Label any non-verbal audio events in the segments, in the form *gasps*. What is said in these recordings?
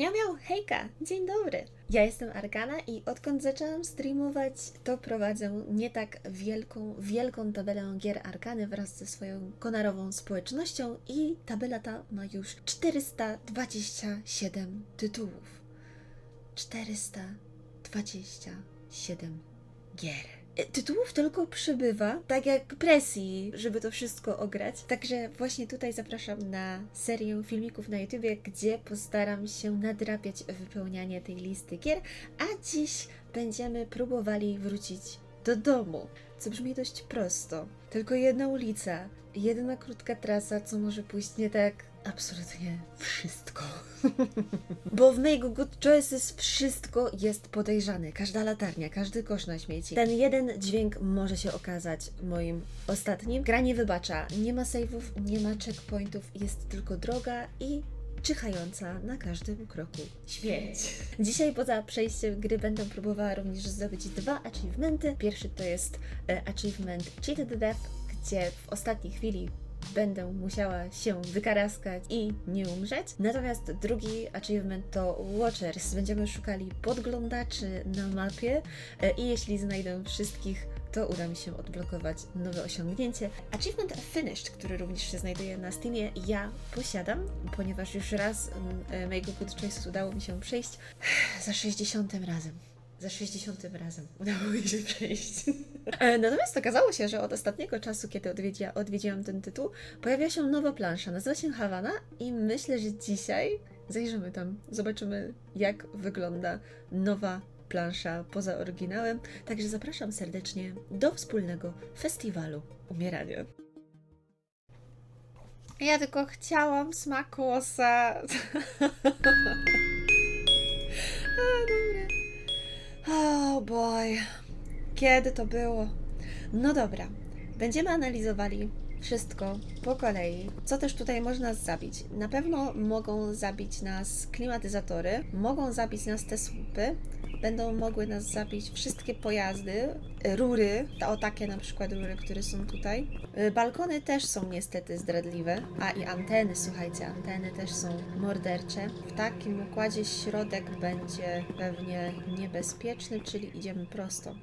Miał, miał, hejka, dzień dobry. Ja jestem Arkana i odkąd zaczęłam streamować, to prowadzę nie tak wielką, wielką tabelę gier Arkany wraz ze swoją konarową społecznością i tabela ta ma już 427 tytułów. 427 gier. E, Tytułów tylko przybywa, tak jak presji, żeby to wszystko ograć. Także właśnie tutaj zapraszam na serię filmików na YouTubie, gdzie postaram się nadrabiać wypełnianie tej listy gier, a dziś będziemy próbowali wrócić do domu, co brzmi dość prosto. Tylko jedna ulica, jedna krótka trasa, co może pójść nie tak absolutnie wszystko. *laughs* Bo w Make Good Choices wszystko jest podejrzane. Każda latarnia, każdy kosz na śmieci. Ten jeden dźwięk może się okazać moim ostatnim. Gra nie wybacza. Nie ma save'ów, nie ma checkpointów, jest tylko droga i czyhająca na każdym kroku śmierć. *laughs* Dzisiaj poza przejściem gry będę próbowała również zdobyć dwa achievementy. Pierwszy to jest e, achievement Cheated Death, gdzie w ostatniej chwili będę musiała się wykaraskać i nie umrzeć. Natomiast drugi achievement to Watchers. Będziemy szukali podglądaczy na mapie e, i jeśli znajdę wszystkich, to uda mi się odblokować nowe osiągnięcie. Achievement Finished, który również się znajduje na Steamie, ja posiadam, ponieważ już raz mm, e, Make Good Choices udało mi się przejść *sighs* za 60 razem. Za 60 razem *laughs* udało mi się przejść. *laughs* E, Natomiast okazało się, że od ostatniego czasu, kiedy odwiedziła, odwiedziłam ten tytuł, pojawiła się nowa plansza. Nazywa się Havana i myślę, że dzisiaj zajrzymy tam, zobaczymy jak wygląda nowa plansza poza oryginałem. Także zapraszam serdecznie do wspólnego festiwalu umierania. Ja tylko chciałam smakosa. *laughs* A, dobra. Oh boy. Kiedy to było? No dobra. Będziemy analizowali wszystko po kolei. Co też tutaj można zabić? Na pewno mogą zabić nas klimatyzatory, mogą zabić nas te słupy, będą mogły nas zabić wszystkie pojazdy, y, rury, o takie na przykład rury, które są tutaj. Y, Balkony też są niestety zdradliwe, a i anteny, słuchajcie, anteny też są mordercze. W takim układzie środek będzie pewnie niebezpieczny, czyli idziemy prosto.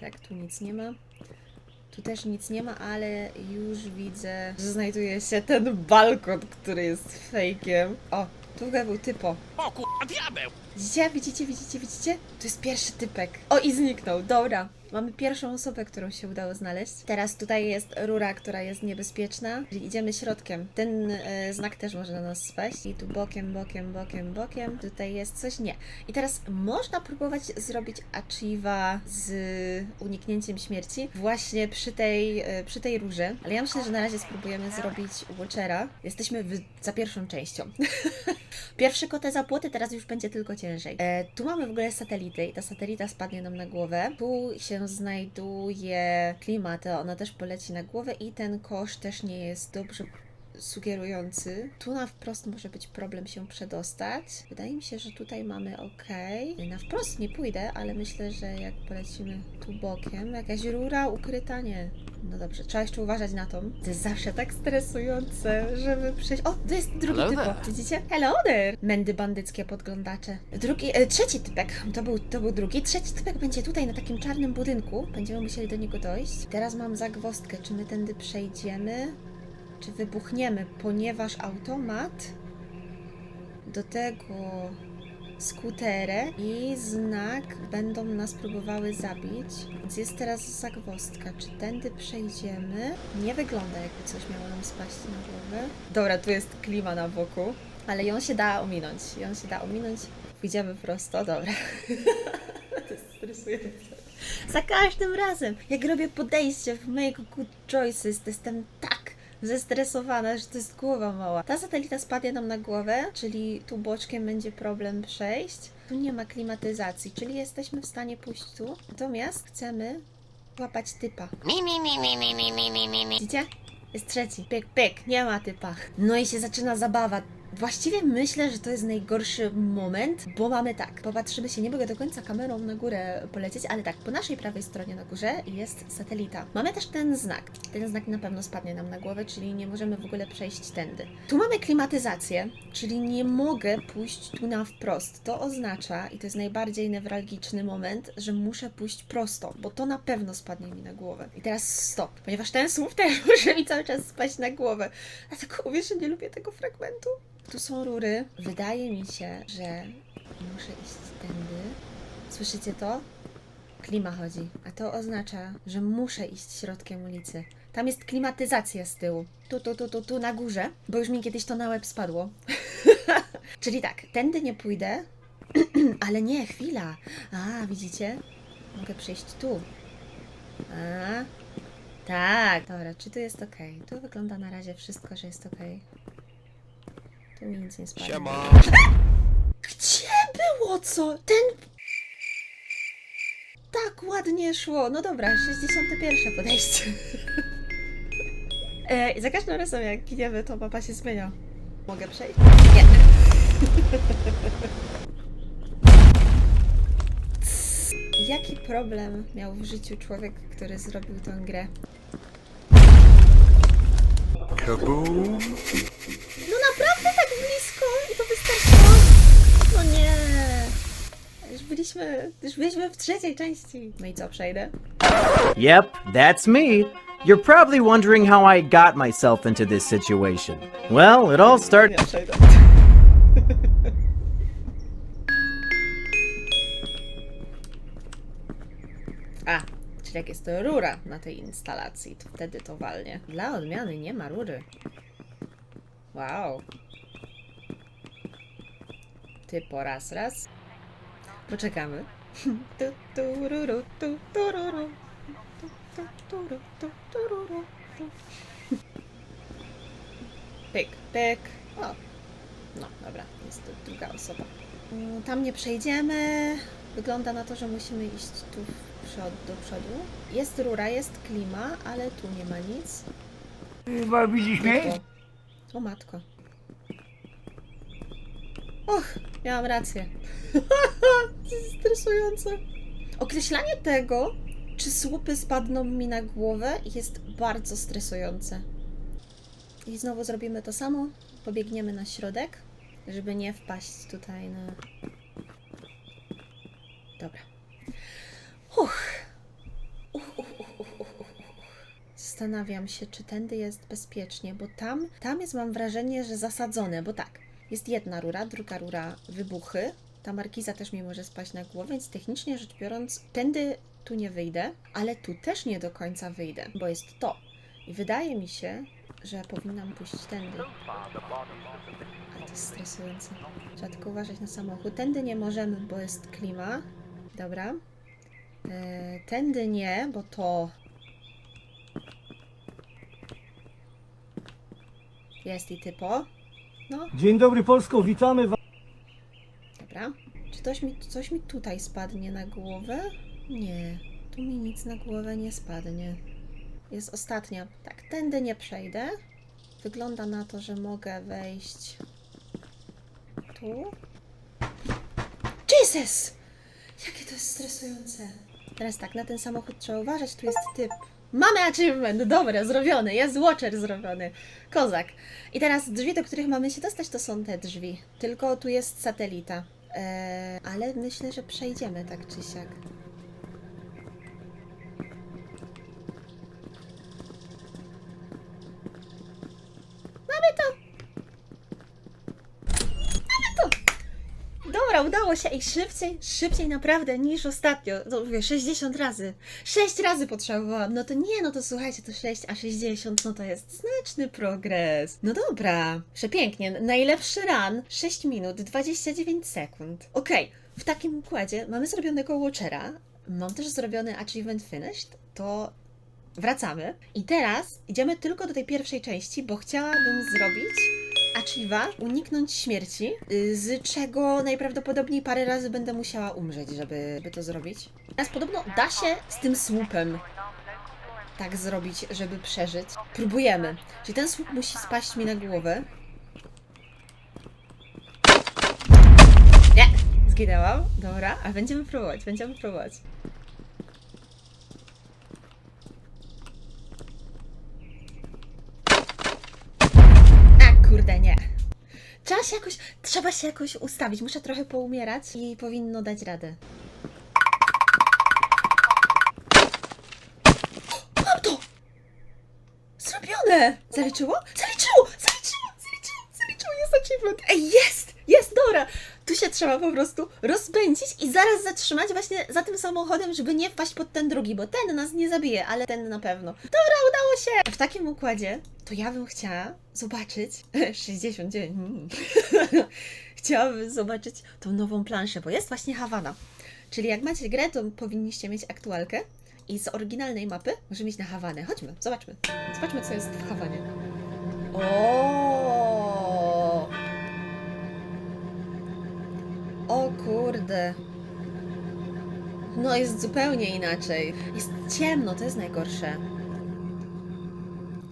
Tak, tu nic nie ma. Tu też nic nie ma, ale już widzę, że znajduje się ten balkon, który jest fejkiem. O, tu był typo. O kurwa, diabeł! Widzicie, widzicie, widzicie, widzicie? To jest pierwszy typek. O, i zniknął. Dobra. Mamy pierwszą osobę, którą się udało znaleźć. Teraz tutaj jest rura, która jest niebezpieczna, czyli idziemy środkiem. Ten e, znak też może na nas spaść. I tu bokiem, bokiem, bokiem, bokiem. Tutaj jest coś? Nie. I teraz można próbować zrobić achieve'a z uniknięciem śmierci właśnie przy tej, e, przy tej rurze. Ale ja myślę, że na razie spróbujemy zrobić Watchera. Jesteśmy w, za pierwszą częścią. *laughs* Pierwszy kotę za płoty, teraz już będzie tylko ciężej. E, tu mamy w ogóle satelity i ta satelita spadnie nam na głowę. Tu się znajduje klimat, ona też poleci na głowę i ten kosz też nie jest dobrze sugerujący. Tu na wprost może być problem się przedostać. Wydaje mi się, że tutaj mamy ok. Na wprost nie pójdę, ale myślę, że jak polecimy tu bokiem, jakaś rura ukryta, nie. No dobrze, trzeba jeszcze uważać na to. To jest zawsze tak stresujące, żeby przejść. O, to jest drugi Hello there. Widzicie? Hello there! Mędy bandyckie podglądacze. Drugi, e, trzeci typek. To był, to był drugi. Trzeci typek będzie tutaj na takim czarnym budynku. Będziemy musieli do niego dojść. Teraz mam zagwozdkę. Czy my tędy przejdziemy? Czy wybuchniemy? Ponieważ automat do tego skuterę i znak będą nas próbowały zabić. Więc jest teraz zagwozdka. Czy tędy przejdziemy? Nie wygląda jakby coś miało nam spaść na głowę. Dobra, tu jest klima na boku. Ale ją się da ominąć. Ją się da ominąć. Pójdziemy prosto. Dobra. *laughs* to jest stresujące. Za każdym razem, jak robię podejście w Make Good Choices, to jestem tak zestresowana, że to jest głowa mała. Ta satelita spadnie nam na głowę, czyli tu boczkiem będzie problem przejść. Tu nie ma klimatyzacji, czyli jesteśmy w stanie pójść tu. Natomiast chcemy łapać typa. Mi, mi, mi, mi, mi, mi, mi, mi, mi. Widzicie? Jest trzeci. Pyk, pyk, nie ma typa. No i się zaczyna zabawa. Właściwie myślę, że to jest najgorszy moment, bo mamy tak, popatrzymy się, nie mogę do końca kamerą na górę polecieć, ale tak, po naszej prawej stronie na górze jest satelita. Mamy też ten znak. Ten znak na pewno spadnie nam na głowę, czyli nie możemy w ogóle przejść tędy. Tu mamy klimatyzację, czyli nie mogę pójść tu na wprost. To oznacza, i to jest najbardziej newralgiczny moment, że muszę pójść prosto, bo to na pewno spadnie mi na głowę. I teraz stop, ponieważ ten słup też *laughs* może mi cały czas spaść na głowę. Dlatego mówię, że nie lubię tego fragmentu. Tu są rury. Wydaje mi się, że muszę iść tędy. Słyszycie to? Klima chodzi, a to oznacza, że muszę iść środkiem ulicy. Tam jest klimatyzacja z tyłu. Tu, tu, tu, tu, tu na górze, bo już mi kiedyś to na łeb spadło. *laughs* Czyli tak, tędy nie pójdę, *clears throat* ale nie, chwila. A, widzicie? Mogę przejść tu. A, tak. Dobra, czy tu jest ok? Tu wygląda na razie wszystko, że jest ok. Tu mi nic nie spadło. Siema. Gdzie było co? Ten... Tak ładnie szło. No dobra, 61 podejście. *laughs* e, i za każdym razem jak giniemy, to mapa się zmienia. Mogę przejść? Nie. *laughs* Jaki problem miał w życiu człowiek, który zrobił tę grę? Kaboom. Byliśmy, już byliśmy w trzeciej części. No i co, przejdę? Yep, that's me. You're probably wondering how I got myself into this situation. Well, it all started. Nie, przejdę. A, czyli jak jest to rura na tej instalacji, to wtedy to walnie. Dla odmiany nie ma rury. Wow. Ty po raz, raz. Poczekamy. *laughs* Tu, tu, tu, tu. Tu, tu, tu, tu, tu, tu. Pyk, pyk. O. No, dobra, jest to druga osoba. Mm, Tam nie przejdziemy. Wygląda na to, że musimy iść tu w przod, do przodu. Jest rura, jest klima, ale tu nie ma nic. Chyba widzisz mnie? O matko. Och, miałam rację. *laughs* To jest stresujące. Określanie tego, czy słupy spadną mi na głowę, jest bardzo stresujące. I znowu zrobimy to samo. Pobiegniemy na środek, żeby nie wpaść tutaj na. Dobra. Uch. Uch, uch. Zastanawiam się, czy tędy jest bezpiecznie, bo tam, tam jest, mam wrażenie, że zasadzone, bo tak, jest jedna rura, druga rura wybuchy, ta markiza też mi może spaść na głowę, więc technicznie rzecz biorąc, tędy tu nie wyjdę, ale tu też nie do końca wyjdę, bo jest to. I wydaje mi się, że powinnam pójść tędy. Ale to jest stresujące. Trzeba tylko uważać na samochód. Tędy nie możemy, bo jest klima. Dobra. E, tędy nie, bo to Jest i typo. No, Dzień dobry Polsko, witamy Was. dobra. Czy coś mi, coś mi tutaj spadnie na głowę? Nie, tu mi nic na głowę nie spadnie. Jest ostatnia. Tak, tędy nie przejdę. Wygląda na to, że mogę wejść tu. Jesus! Jakie to jest stresujące. Teraz tak, na ten samochód trzeba uważać, tu jest typ. Mamy achievement! Dobra, zrobiony, jest watcher zrobiony. Kozak. I teraz drzwi, do których mamy się dostać, to są te drzwi. Tylko tu jest satelita. Eee, ale myślę, że przejdziemy tak czy siak. Mamy to! Mamy to! Dobra, się i szybciej, szybciej naprawdę niż ostatnio. No mówię, 60 razy. 6 razy potrzebowałam. No to nie, no to słuchajcie, to 6, a 60, no to jest znaczny progres. No dobra, przepięknie. Najlepszy run 6 minut 29 sekund. Okej, w takim układzie mamy zrobionego Watchera. Mam też zrobiony Achievement Finished. To wracamy. I teraz idziemy tylko do tej pierwszej części, bo chciałabym zrobić Achiva uniknąć śmierci, y, z czego najprawdopodobniej parę razy będę musiała umrzeć, żeby, żeby to zrobić. Teraz podobno da się z tym słupem tak zrobić, żeby przeżyć. Próbujemy. Czyli ten słup musi spaść mi na głowę. Nie! Zginęłam. Dobra, a będziemy próbować, będziemy próbować. Się jakoś, trzeba się jakoś ustawić. Muszę trochę poumierać i powinno dać radę. Mam to! Zrobione! Zaliczyło? Zaliczyło! Zaliczyło! Zaliczyło! Zaliczyło! Jest achievement! Ej, jest! Jest, dobra! Tu się trzeba po prostu rozpędzić i zaraz zatrzymać właśnie za tym samochodem, żeby nie wpaść pod ten drugi, bo ten nas nie zabije, ale ten na pewno. Dobra, udało się! W takim układzie to ja bym chciała zobaczyć *laughs* 69. mm. *laughs* Chciałabym zobaczyć tą nową planszę, bo jest właśnie Hawana. Czyli jak macie grę, to powinniście mieć aktualkę i z oryginalnej mapy możemy iść na Hawanę. Chodźmy, zobaczmy. Zobaczmy, co jest w Hawanie. O! O kurde. No jest zupełnie inaczej. Jest ciemno, to jest najgorsze.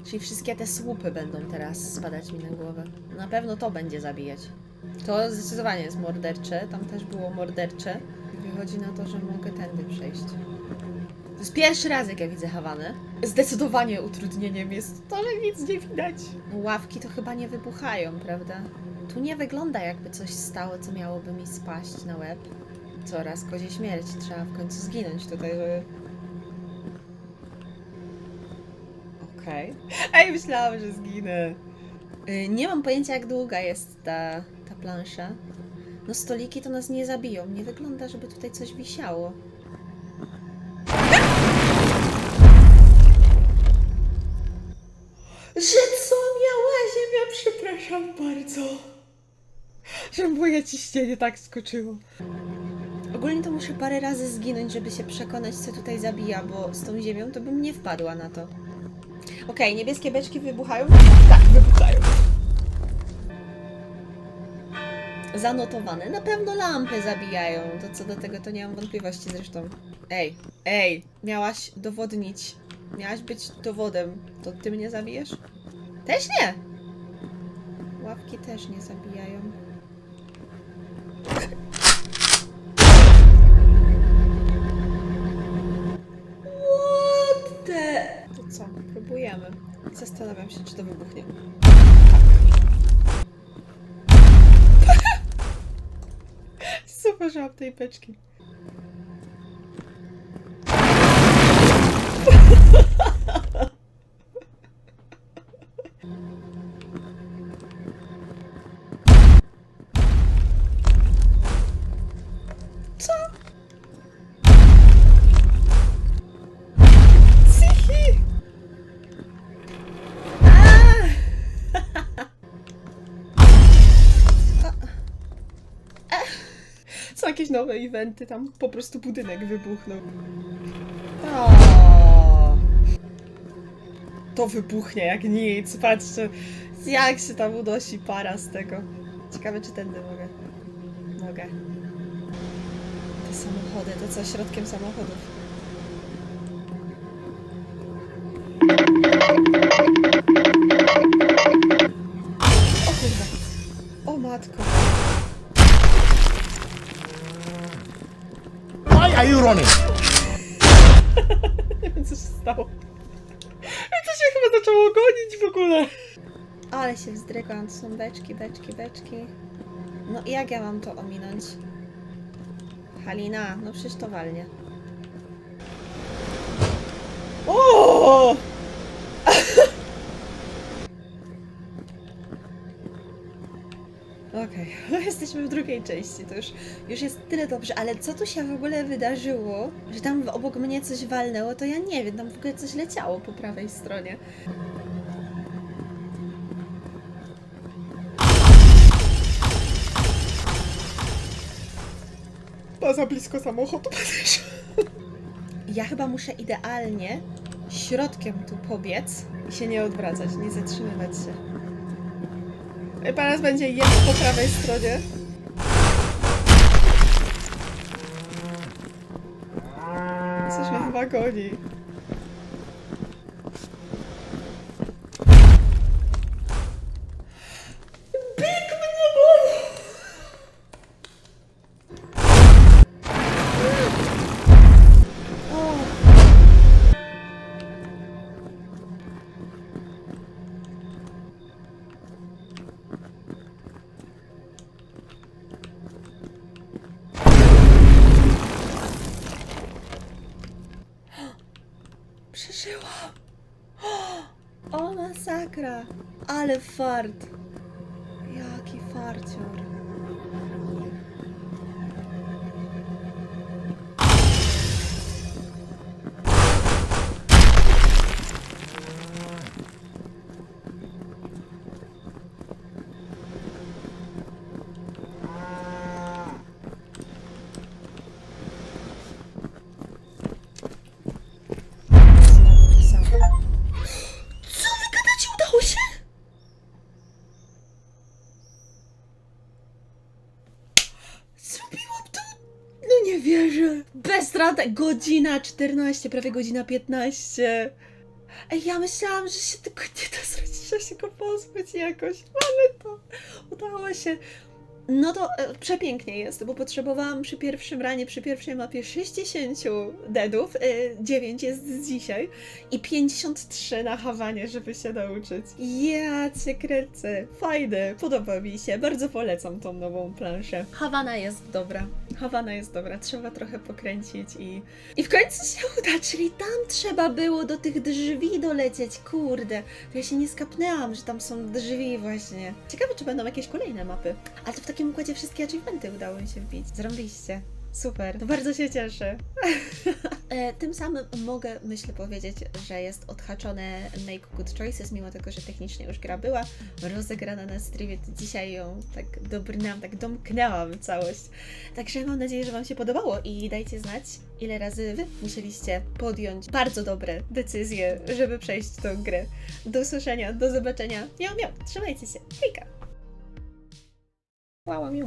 Czyli wszystkie te słupy będą teraz spadać mi na głowę. Na pewno to będzie zabijać. To zdecydowanie jest mordercze. Tam też było mordercze. Wychodzi na to, że mogę tędy przejść. To jest pierwszy raz, jak ja widzę Hawanę. Zdecydowanie utrudnieniem jest to, że nic nie widać. Ławki to chyba nie wybuchają, prawda? Tu nie wygląda jakby coś stało, co miałoby mi spaść na łeb. Coraz kozie śmierć. Trzeba w końcu zginąć tutaj, żeby... Okej. Ej, myślałam, że zginę. Y, Nie mam pojęcia, jak długa jest ta, ta plansza. No stoliki to nas nie zabiją. Nie wygląda, żeby tutaj coś wisiało. Że co miała ziemia? Przepraszam bardzo. Że moje ciśnienie tak skoczyło. Ogólnie to muszę parę razy zginąć, żeby się przekonać, co tutaj zabija, bo z tą ziemią to bym nie wpadła na to. Okej, niebieskie beczki wybuchają? Tak, wybuchają. Zanotowane. Na pewno lampy zabijają. To co do tego to nie mam wątpliwości zresztą. Ej, ej, miałaś dowodnić. Miałaś być dowodem. To ty mnie zabijesz? Też nie! Łapki też nie zabijają. Próbujemy. Zastanawiam się, czy to wybuchnie. *laughs* Super, że tej beczki. Nowe eventy, tam po prostu budynek wybuchnął. To wybuchnie jak nic, patrzcie jak się tam unosi para z tego. Ciekawe czy tędy mogę. Mogę. Te samochody, to co środkiem samochodów? Why are you running? Nie *laughs* wiem, co się stało. I to się chyba zaczęło gonić w ogóle. Ale się wzdrygam, to są beczki, beczki, beczki. No i jak ja mam to ominąć? Halina, no przecież to walnie. O! Okej, *laughs* no jesteśmy w drugiej części, to już, już jest tyle dobrze, ale co tu się w ogóle wydarzyło, że tam obok mnie coś walnęło, to ja nie wiem, tam w ogóle coś leciało po prawej stronie. Ba za blisko samochodu. Ja chyba muszę idealnie środkiem tu pobiec i się nie odwracać, nie zatrzymywać się. Teraz będzie jest po prawej stronie. Coś mnie chyba goni! *gasps* O, masakra! Ale fart! Jaki farcior! Rady. Godzina 14, prawie godzina 15. Ej, ja myślałam, że się tylko nie da zrobić, że się go pozbyć jakoś, ale to udało się. No to e, przepięknie jest, bo potrzebowałam przy pierwszym ranie, przy pierwszej mapie 60 deadów, e, 9 jest z dzisiaj i 53 na Hawanie, żeby się nauczyć. Ja cię kręcę. Fajne, podoba mi się. Bardzo polecam tą nową planszę. Hawana jest dobra. Hawana jest dobra. Trzeba trochę pokręcić i... I w końcu się *laughs* uda, czyli tam trzeba było do tych drzwi dolecieć. Kurde, to ja się nie skapnęłam, że tam są drzwi właśnie. Ciekawe, czy będą jakieś kolejne mapy. Ale to w takim układzie wszystkie achievementy udało mi się wbić. Zrobiliście. Super, to bardzo się cieszę. *laughs* E, Tym samym mogę, myślę, powiedzieć, że jest odhaczone Make Good Choices, mimo tego, że technicznie już gra była rozegrana na streamie, dzisiaj ją tak dobrnęłam, tak domknęłam całość. Także mam nadzieję, że Wam się podobało i dajcie znać, ile razy Wy musieliście podjąć bardzo dobre decyzje, żeby przejść tą grę. Do usłyszenia, do zobaczenia. Miał, miał, trzymajcie się. Hejka! 哇我没有